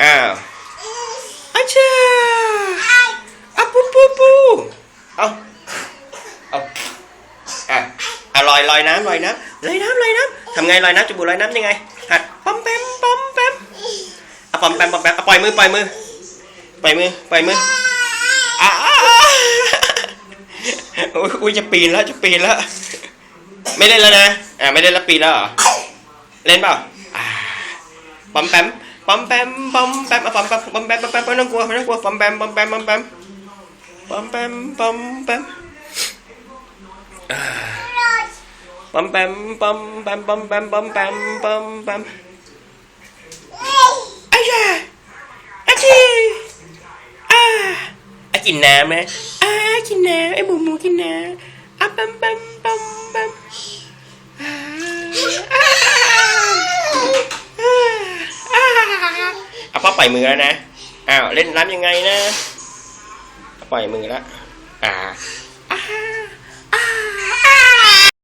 อ้าวอาชาอะปูปูปูเอาเอาอะอะลอยลอยน้ำลอยน้ำลอยน้ำลอยน้ำทำไงลอยน้ำจุบุลอยน้ำยังไงหัดปั๊มแปมปั๊มแปมอะปั๊มแปมปั๊มแปมอะปล่อยมือปล่อยมือปล่อยมือปล่อยมืออะอะอะอุ๊ยอุ้ยจะปีนแล้วจะปีนแล้ว ไม่เล่นแล้วนะอ่าไม่เล่นแล้วปีนแล้วเหรอเล่นเปล่าอ่าปั๊มแปม ปั๊มแปมปั๊มแปมปั๊มแปมปั๊มแปมปั๊มแปมไม่ต้องกลัวไม่ต้องกลัวปั๊มแปมปั๊มแปมปั๊มแปมปั๊มแปมปั๊มแปมปั๊มแปมปั๊มแปมปั๊มแปมปั๊มแปมปั๊มแปมไอ้ยาอาชีอาอะกินน้ำไหมอากินน้ำไอ้หมูหมูกินน้ำอะปั๊มปัมปั๊มปั๊ม เอาพ่อป ล่อยมือแล้วนะอ้าวเล่นน้ำยังไงนะ ปล่อยมือแล้วอ่า